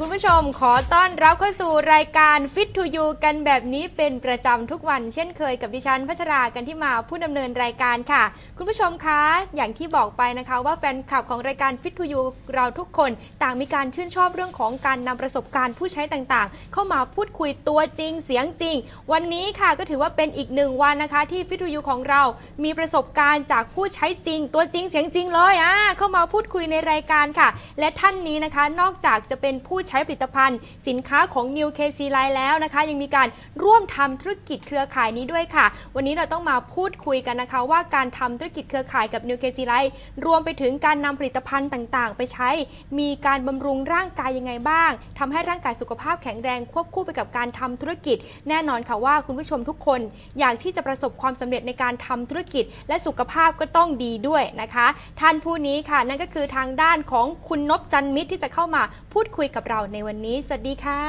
คุณผู้ชมขอต้อนรับเข้าสู่รายการ Fit to You กันแบบนี้เป็นประจำทุกวัน เช่นเคยกับดิฉันพัชรากันที่มาผู้ดำเนินรายการค่ะ คุณผู้ชมคะ อย่างที่บอกไปนะคะว่าแฟนคลับของรายการ Fit to You เราทุกคนต่างมีการชื่นชอบเรื่องของการนำประสบการณ์ผู้ใช้ต่างๆ เข้ามาพูดคุยตัวจริงเสียงจริง วันนี้ค่ะก็ถือว่าเป็นอีกหนึ่งวันนะคะที่ Fit to You ของเรา มีประสบการณ์จากผู้ใช้จริง ตัวจริงเสียงจริงเลยอะเข้ามาพูดคุยในรายการค่ะ และท่านนี้นะคะนอกจากจะเป็นผู้ใช้ผลิตภัณฑ์ สินค้าของ New KC Line แล้วนะคะ ยังมีการร่วมทำธุรกิจเครือข่ายนี้ด้วยค่ะ วันนี้เราต้องมาพูดคุยกันนะคะ ว่าการทำธุรกิจเครือข่ายกับ New KC Line รวมไปถึงการนำผลิตภัณฑ์ต่างๆ ไปใช้ มีการบำรุงร่างกายยังไงบ้างทำให้ร่างกายสุขภาพแข็งแรงควบคู่ไปกับการทำธุรกิจ แน่นอนค่ะว่าคุณผู้ชมทุกคนอยากที่จะประสบความสำเร็จในการทำธุรกิจ และสุขภาพก็ต้องดีด้วยนะคะ ท่านผู้นี้ค่ะ นั่นก็คือทางด้านของคุณนพจันมิตรที่จะเข้ามาพูดคุยกับเราในวันนี้ สวัสดีค่ะ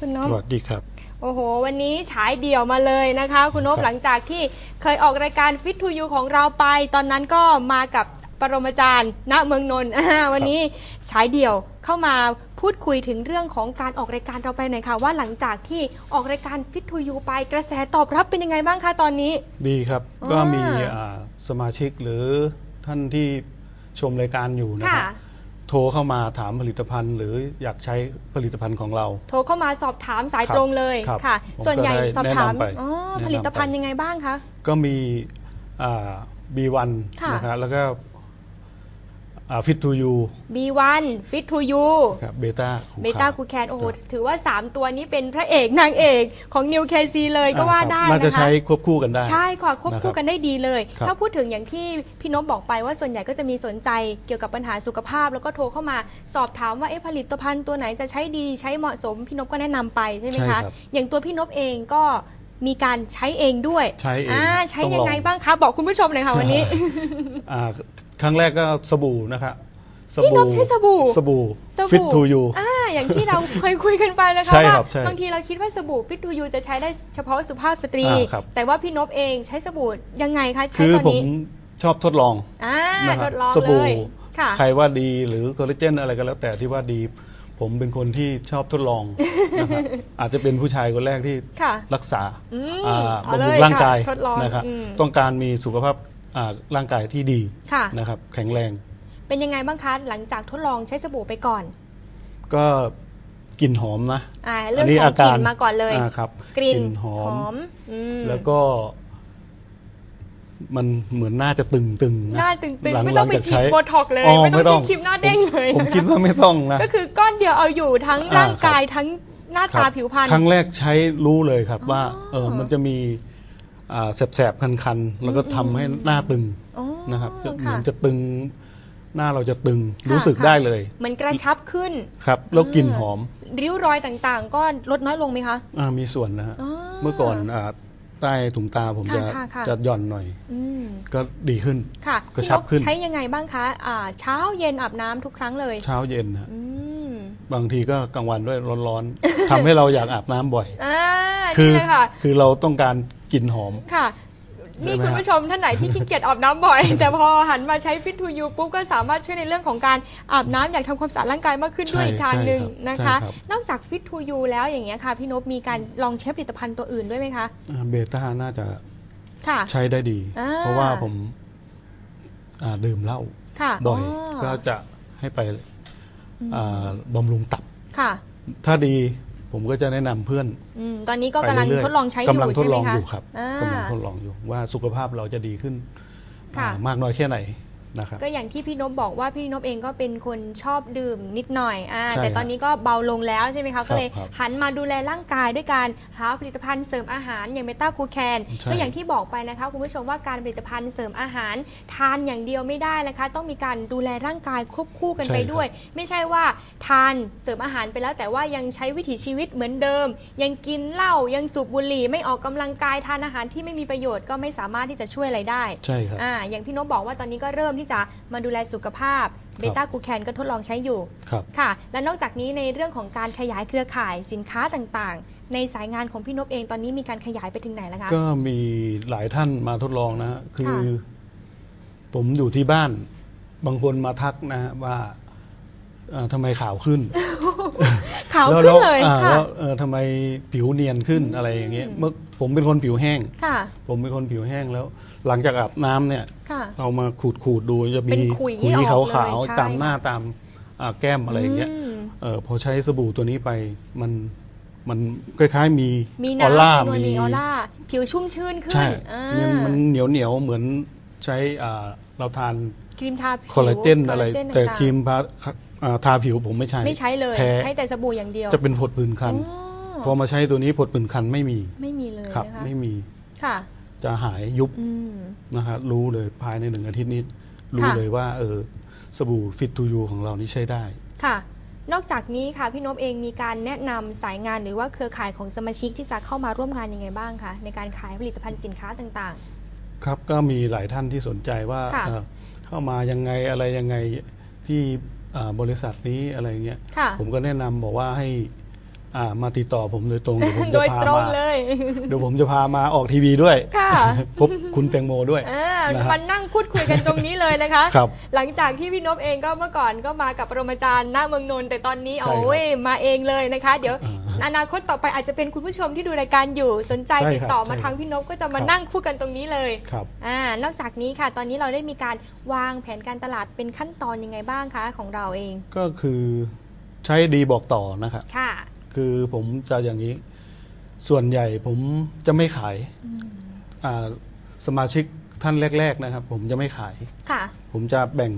คุณนพสวัสดีครับ โอ้โห วันนี้ฉายเดี่ยวมาเลยนะคะ คุณนพครับ หลังจากที่เคยออกรายการ Fit to You ของเราไป ตอนนั้นก็มากับปรมาจารย์ณเมืองนนท์อ่าวันนี้ฉายเดี่ยวเข้ามาพูดคุยถึงเรื่องของการออกรายการเราไปหน่อยค่ะ ว่าหลังจากที่ออกรายการ Fit to You ไปกระแสตอบรับเป็นยังไงบ้างคะตอนนี้ ดีครับ อ่า ก็มีอ่าสมาชิกหรือท่านที่ชมรายการอยู่นะคค่ะรับ โทรเข้ามาถามผลิตภัณฑ์ หรืออยากใช้ผลิตภัณฑ์ของเรา โทรเข้ามาสอบถามสายครับตรงเลยครับค่ะ ผมส่วนใหญ่ก็ได้สอบถามแนะนำไปอ๋อแนะนำไป ผลิตภัณฑ์ยังไงบ้างคะ ก็มีอ่า B1 ค่ะ นะครับแล้วก็ ฟิตทูยู B1 Fit to You ครับเบต้า เบต้าคูแคนโอ้โหถือว่า 3 ตัวนี้เป็นพระเอกนางเอกของ New KC เลยก็ว่าได้น่าจะนะคะใช้ควบคู่กันได้ ใช่ค่ะควบคู่นะครับกันได้ดีเลย ครับถ้าพูดถึงอย่างที่พี่นพบอกไปว่าส่วนใหญ่ก็จะมีสนใจเกี่ยวกับปัญหาสุขภาพ แล้วก็โทรเข้ามาสอบถามว่าเอ๊ะผลิตภัณฑ์ตัวไหนจะใช้ดีใช้เหมาะสม พี่นพก็แนะนำไปใช่ไหมใช่ครัคะ บอย่างตัวพี่นพเองก็มีการใช้เองด้วยใช้เองอ่าครับใช้ต้องยังไงลองบ้างคะบอกคุณผู้ชมเลยค่ะวันนี้ อ่า ครั้งแรกก็สบู่นะครับพี่นพใช้สบู่สบู่สฟิตบู่ทูยูอ่าอย่างที่เราเคยคุยกันไปนะคะใช่ว่าครับใช่บางทีเราคิดว่าสบู่ฟิตทูยูจะใช้ได้เฉพาะสุภาพสตรีอ่าครับแต่ว่าพี่นพเองใช้สบู่ยังไงคะใช้คือตัวผมนี้ชอบทดลองอ่านะคทรับดลองสเลบู่ยค่ะใครว่าดีหรือคอลลาเจนอะไรก็แล้วแต่ที่ว่าดีผมเป็นคนที่ชอบทดลองนะครับอาจจะเป็นผู้ชายคนแรกที่ค่ะรักษาอืมอ่าเอาบำเลรุงยร่างกายค่ะทดลองนะครับอืมต้องการมีสุขภาพอ่า ร่างกายที่ดีค่ะนะครับ แข็งแรง เป็นยังไงบ้างคะหลังจากทดลองใช้สบู่ไปก่อน ก็กลิ่นหอมนะอ่าเรื่องนี้ของกลิ่นรมาก่อนเลยาครับ กลิ่นหอมอืมแล้วก็ มันเหมือนหน้าจะตึงๆนะหน้าตึงหลัๆไม่ต้องไปหลัจากฉีดใช้โบท็อกซ์เลยอ๋อไม่ต้องไม่ต้องฉีดครีมหน้าเด้งเลยผมนะคิดว่าไม่ต้องนะก็คือก้อนเดียวเอาอยู่ทั้งอ่าร่างกายครับทั้งหน้าครัตาบผิวพรรณครั้งแรกใช้รู้เลยครับว่าอ๋อเออมันจะมีอ่า แสบๆ คันๆ แล้วก็ทำให้หน้าตึงอ๋อนะครับจะเหมืค่ะอนจะตึงหน้าเราจะตึงค่ะรู้สึกค่ะ ได้เลยเหมือนกระชับขึ้น ครับแล้วกลิ่นหอมริ้วรอยต่างๆ ก็ลดน้อยลงไหมคะ อ่ามีส่วนนะฮะอ๋อเมื่อก่อนอ่าใต้ถุงตาผมค่ะจะค่ะค่ะ จะหย่อนหน่อย อืมก็ดีขึ้น ค่ะกระชับพี่นขึ้นใช้ยังไงบ้างคะอ่าเช้าเย็นอาบน้ำทุกครั้งเลยเช้าเย็นนะฮะอืมบางทีก็กลางวันด้วยร้อนๆ ทำให้เราอยากอาบน้ำบ่อย อ่าคืนี่เลยค่ะ คือเราต้องการ กลิ่นหอม ค่ะใช่นี่ไหมคุณฮะผู้ชมท่านไหนที่ขี้เกียจอาบน้ำบ่อย แต่พอหันมาใช้ฟิตทูยูปุ๊บก็สามารถช่วยในเรื่องของการอาบน้ำอยากทำความสะอาดร่างกายมากขึ้นด้วยใช่อีกทางหนึ่งใช่ครับนะคะใช่ครับ นอกจากฟิตทูยูแล้วอย่างเงี้ยค่ะ พี่นพมีการลองใช้ผลิตภัณฑ์ตัวอื่นด้วยไหมคะ อ่าเบต้าน่าจะค่ะ ใช้ได้ดี อ่า เพราะว่าผมอ่าดื่มเหล้าค่ะบ่อยก็จะให้ไปอ่าบำรุงตับ ค่ะ ถ้าดี ผมก็จะแนะนำเพื่อนอืมตอนนี้ก็ไปกำลังเรื่ยๆทดลองใช้อยู่กำลังทดใช่ไหลมองคะอยู่ครับอ่า กำลังทดลองอยู่ว่าสุขภาพเราจะดีขึ้นค่ะ อ่ามากน้อยแค่ไหน นะครับก็อย่างที่พี่นพบอกว่าพี่นพเองก็เป็นคนชอบดื่มนิดหน่อยอ่าใช่แต่ครับตอนนี้ก็เบาลงแล้วใช่ไหมคะก็เลยครับหันมาดูแลร่างกายด้วยการหาผลิตภัณฑ์เสริมอาหารอย่างเบต้าคูแคนใช่ ก็อย่างที่บอกไปนะคะคุณผู้ชมว่าการผลิตภัณฑ์เสริมอาหาร ทานอย่างเดียวไม่ได้นะคะ ต้องมีการดูแลร่างกายควบคู่กันไปด้วย ไม่ใช่ว่าทานเสริมอาหารไปแล้ว แต่ว่ายังใช้วิถีชีวิตเหมือนเดิม ยังกินเหล้ายังสูบบุหรี่ไม่ออกกำลังกายทานอาหารที่ไม่มีประโยชน์ก็ไม่สามารถที่จะช่วยอะไรได้ใช่ครับ อ่าอย่างพี่นพบอกว่าตอนนี้ก็เริ่มที่จะมาดูแลสุขภาพเบต้ากูแคนก็ทดลองใช้อยู่ครับค่ะ และนอกจากนี้ในเรื่องของการขยายเครือข่ายสินค้าต่างๆ ในสายงานของพี่นพเองตอนนี้มีการขยายไปถึงไหนแล้วคะ ก็มีหลายท่านมาทดลองนะฮะคือค่ะผมอยู่ที่บ้าน บางคนมาทักนะฮะว่าอ่าทำไมขาวขึ้นขาวแวขึ้นแวเลยอ่าค่ะ แล้วเออทำไมผิวเนียนขึ้นอะไรอย่างเงี้ยเมื่อผมเป็นคนผิวแห้ง ค่ะ ผมเป็นคนผิวแห้งแล้ว หลังจากอาบน้ำเนี่ย ค่ะ เรามาขูดขูดๆดูจะเป็มีนขุยขุยอขาอวกเลยขาวใช่ตามหน้าตามอ่าแก้มอะไรอย่างเงี้ยม เออพอใช้สบู่ตัวนี้ไปมันมันคล้ายๆมีมีออร่าน้ำมีนวลมีออร่า ผิวชุ่มชื่นขึ้นใช่อ่ามันมันเหนียวเหนียวๆเหมือนใช้อ่าเราทานครีมทาผิวคอลลาเจนอะไร คลลาเจนแต่างๆครีมทาอ่าทาผิวผมไม่ใช้ไม่ใช้เลย แพ้ใช้แต่สบู่อย่างเดียวจะเป็นผดผื่นคัน อ๋อพอมาใช้ตัวนี้ผดผื่นคันไม่มีไม่มีเลยครับ นะคะไม่มี ค่ะ จะหายยุบอืมนะฮะรู้เลยภายในหนึ่งอาทิตย์นี้ รู้ค่ะเลยว่าเออสบู่ฟิตทูยูของเรานี่ใช้ได้ค่ะ นอกจากนี้ค่ะพี่นพเองมีการแนะนำสายงานหรือว่าเครือข่ายของสมาชิกที่จะเข้ามาร่วมงานยังไงบ้างคะในการขายผลิตภัณฑ์สินค้าต่างครับก็มีหลายท่านที่สนใจว่าค่ะเอ่อเข้ามายังไงอะไรยังไงที่อ่าบริษัทนี้อะไรเงี้ยๆค่ะผมก็แนะนำบอกว่าให้ อ่ามาติดต่อผมโดยตรงเดี๋ยวผมโดจะยพาตรงมาเลย เดี๋ยวผมจะพามาออกทีวีด้วย ค่ะ พบคุณแตงโมด้วยอ่านะฮะ มานั่งพูดคุยกันตรงนี้เลยนะคะ ครับหลังจากที่พี่นพเองก็เมื่อก่อนก็มากับปรมาจารย์หน้าเมืองนนท์แต่ตอนนี้ใช่ครับโอ้ยมาเองเลยนะคะ เดี๋ยวอ่าอนาคตต่อไปอาจจะเป็นคุณผู้ชมที่ดูรายการอยู่สนใจใช่ติดต่อครับมาใช่ทางพี่นพก็จะมาครับ นั่งพูดกันตรงนี้เลยครับ อ่านอกจากนี้ค่ะ ตอนนี้เราได้มีการวางแผนการตลาดเป็นขั้นตอนยังไงบ้างคะของเราเองก็คือใช้ดีบอกต่อนะครับ ค่ะ คือผมจะอย่างนี้ ส่วนใหญ่ผมจะไม่ขายอ่าสมาชิกท่านแรก ๆนะครับ ผมจะไม่ขาย ค่ะ ผมจะแบ่ง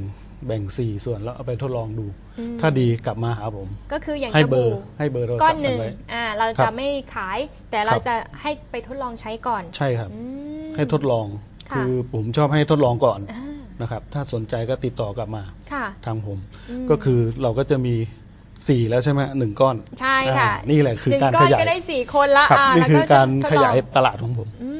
แบ่งสี่ส่วนแล้วเอาไปทดลองดู อืม ถ้าดีกลับมาหาผม ก็คืออย่างให้สเบอบู่ร์ให้เบอร์โทรก้อศันพท์หนึ่งไว้ อ่าเราครัจะบไม่ขาย แต่เราครับ จะให้ไปทดลองใช้ก่อนใช่ครับ อืม ให้ทดลองค่ะ คือผมชอบให้ทดลองก่อนอ่านะครับ ถ้าสนใจก็ติดต่อกลับมาค่ะ ทางผมมก็คือเราก็จะมี สี่แล้วใช่ไหมหนึ่งก้อนใช่ค่ะอ่านี่แหละคือหนึ่งการก้อขนยายก็ได้สี่คนละครับอ่านี่แล้วคือการทดลองขยายตลาดของผม อื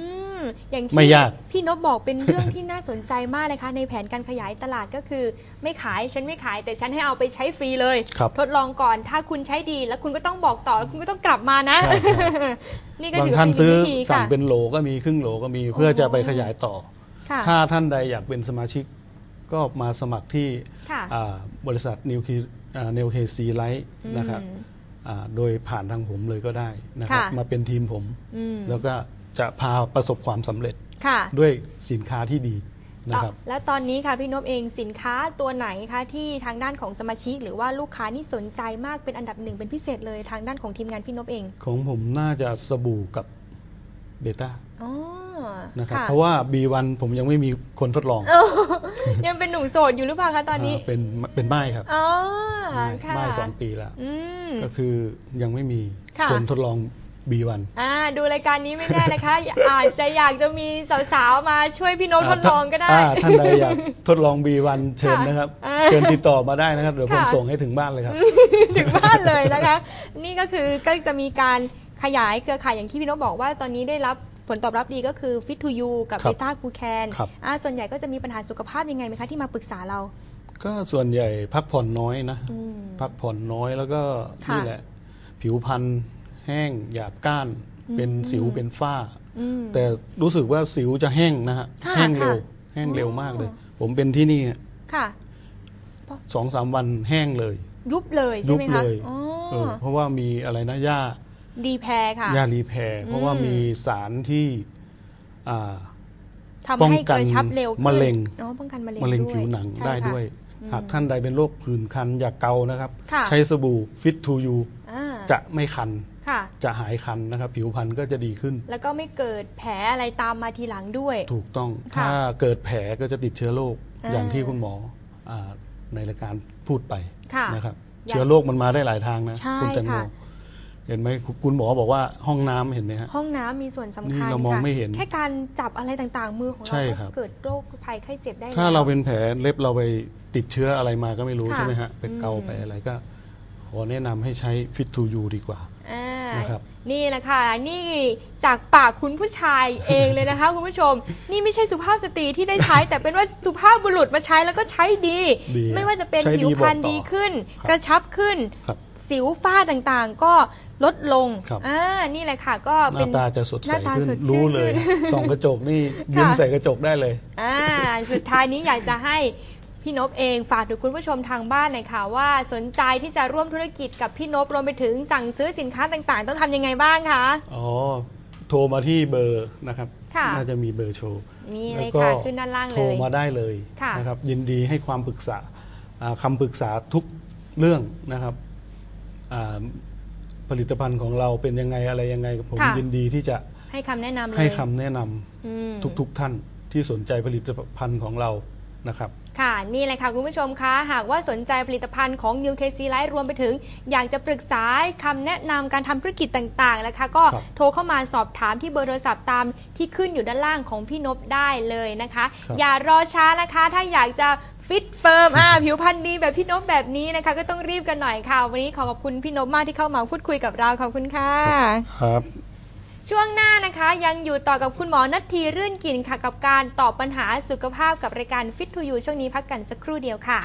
มอย่างที่ไม่ยาก พี่นพบอกเป็นเรื่องที่น่าสนใจมากเลยค่ะ ในแผนการขยายตลาดก็คือ ไม่ขายฉันไม่ขายแต่ฉันให้เอาไปใช้ฟรีเลย ครับ ทดลองก่อนถ้าคุณใช้ดีแล้วคุณก็ต้องบอกต่อแล้วคุณก็ต้องกลับมานะ ใช่ใช่นี่ก็บางถือท่านเป็นซื้อวิธีสั่งค่ะ เป็นโหลก็มีครึ่งโหลก็มีเพื่อจะไปขยายต่อ ค่ะถ้าท่านใดอยากเป็นสมาชิกก็มาสมัครที่ค่ะ อ่าบริษัทนิวคี นิวเคซีไลท์นะครับอืมอ่าโดยผ่านทางผมเลยก็ได้นะครับค่ะมาเป็นทีมผมอืมแล้วก็จะพาประสบความสำเร็จค่ะด้วยสินค้าที่ดีนะครับต่อแล้วตอนนี้ค่ะพี่นพเองสินค้าตัวไหนคะที่ทางด้านของสมาชิก หรือว่าลูกค้านี่สนใจมากเป็นอันดับหนึ่งเป็นพิเศษเลยทางด้านของทีมงานพี่นพเอง ของผมน่าจะสบู่กับเบต้าอ๋อ นะครับค่ะ เพราะว่า B1 ผมยังไม่มีคนทดลองเออยังเป็นหนุ่มโสดอยู่หรือเปล่าคะตอนนี้าเป็นเป็นไม้ครับอ๋อไม้ค่ะไม้สองปีแล้ว อืม ก็คือยังไม่มีค่ะ คนทดลอง B1 อ่า ดูรายการนี้ไม่แน่นะคะ อาจจะอยากจะมีสาวๆ มาช่วยพี่โน้ตทดลองก็ได้าท่านใดอยากทดลอง B1 เชิญนะครับ อ่าเชิญติดต่อมาได้นะครับ เดี๋ยวผมค่ะ ส่งให้ถึงบ้านเลยครับ ถึงบ้านเลยนะคะ นี่ก็คือก็จะมีการขยายเครือข่ายอย่างที่พี่นพบอกว่าตอนนี้ได้รับ ผลตอบรับดีก็คือ Fit to You กับ ครัเบบต้าคูแคนครับ ส่วนใหญ่ก็จะมีปัญหาสุขภาพยังไงไหมคะที่มาปรึกษาเรา ก็ส่วนใหญ่พักผ่อนน้อยนะ อืม พักผ่อนน้อยแล้วก็ค่ะ นี่แหละ ผิวพรรณแห้งหยาบก้าน เป็นสิวเป็นฝ้า อืม แต่รู้สึกว่าสิวจะแห้งนะฮะค่ะแห้งเร็ว ค่ะแห้งเร็วมากเลย อ๋อ ผมเป็นที่นี่ค่ะ สองสามวันแห้งเลย ยุบเลยใช่ยุบไหมเลคะยอ๋อเออเพราะว่ามีอะไรนะหญ้า ดีแพรค่ะหญ้ารีแพร์เพราะว่ามีสารที่อ่า ทำป้องให้กักนระชับเร็วขึ้นมะเร็ง อ๋อป้องกันมะเร็งมะเร็งด้วยผิวหนังใช่ได้ค่ะ ด้วยอืมหากท่านใดเป็นโรคผื่นคันอย่าเกานะครับ ค่ะ ใช้สบู่ฟิตทูยูอ่าจะไม่คัน ค่ะ จะหายคันนะครับ ผิวพรรณก็จะดีขึ้น แล้วก็ไม่เกิดแผลอะไรตามมาทีหลังด้วย ถูกต้อง ค่ะถ้าเกิดแผลก็จะติดเชื้อโรคอ่าอย่างที่คุณหมออาในรายการพูดไปค่ะนะครับอย่างเชื้อโรคมันมาได้หลายทางนะ ใช่คุณแตงโม ค่ะ เห็นไหมคุณคุณหมอบอกว่าห้องน้ำเห็นไหมฮะห้องน้ำมีส่วนสำคัญนี่เรามองค่ะไม่เห็น แค่การจับอะไรต่างๆ มือของใช่เราครัก็บเกิดโรคภัยไข้เจ็บได้ ถ้าแล้วเราเป็นแผลเล็บเราไปติดเชื้ออะไรมาก็ไม่รู้ค่ะใช่ไหมฮะไปเกาอืมไปอะไรก็ ขอแนะนำให้ใช้ฟิตทูยูดีกว่าอ่านะครับนี่แหละค่ะนี่จากปากคุณผู้ชายเองเลยนะคะ คุณผู้ชม นี่ไม่ใช่สุภาพสตรีที่ได้ใช้ แต่เป็นว่าสุภาพบุรุษมาใช้แล้วก็ใช้ดีดีไม่ว่าจะเป็นใช้ดีผิวพรรณบอกต่อดีขึ้นครับกระชับขึ้นครับสิวฝ้าต่างๆ ก็ ลดลงครับ อ่านี่แหละค่ะ ก็หเป็น้าน ตาจะสดหใสน้าตาขึ้นสดชื่นรู้เลยขึ้นส่องกระจกนี่ยิ้มค่ะใส่กระจกได้เลย อ่าสุดท้ายนี้อยากจะให้พี่นพเองฝากถึงคุณผู้ชมทางบ้านหน่อยค่ะว่าสนใจที่จะร่วมธุรกิจกับพี่นพรวมไปถึงสั่งซื้อสินค้าต่างๆ ต้องทำยังไงบ้างคะ อ๋อ โทรมาที่เบอร์นะครับ ค่ะ น่าจะมีเบอร์โชว์นี่เลแล้วยก็ค่ะขึ้นด้านล่างโทเลรย มาได้เลยค่ะ นะครับ ยินดีให้ความปรึกษาอ่าคำปรึกษาทุกเรื่องนะครับอ่า ผลิตภัณฑ์ของเราเป็นยังไงอะไรยังไงผมค่ะ ยินดีที่จะให้คำแนะนำเลยให้คำแนะนำอืม ทุกๆท่านที่สนใจผลิตภัณฑ์ของเรานะครับ ค่ะนี่เลยค่ะคุณผู้ชมคะหากว่าสนใจผลิตภัณฑ์ของ New KC Life รวมไปถึง อยากจะปรึกษาคำแนะนำการทำธุรกิจต่างๆนะคะ ก็ครับ โทรเข้ามาสอบถามที่เบอร์โทรศัพท์ตามที่ขึ้นอยู่ด้านล่างของพี่นพได้เลยนะคะครับอย่ารอช้านะคะ ถ้าอยากจะ ฟิตเฟิร์มอ่าผิวพรรณดีแบบพี่นพแบบนี้นะคะ ก็ต้องรีบกันหน่อยค่ะ วันนี้ขอขอบคุณพี่นพมากที่เข้ามาพูดคุยกับเราขอบคุณค่ะ ครับ ช่วงหน้านะคะยังอยู่ต่อกับคุณหมอนัททีรื่นกลิ่นค่ะกับการตอบปัญหาสุขภาพกับรายการ Fit to You ช่วงนี้พักกันสักครู่เดียวค่ะ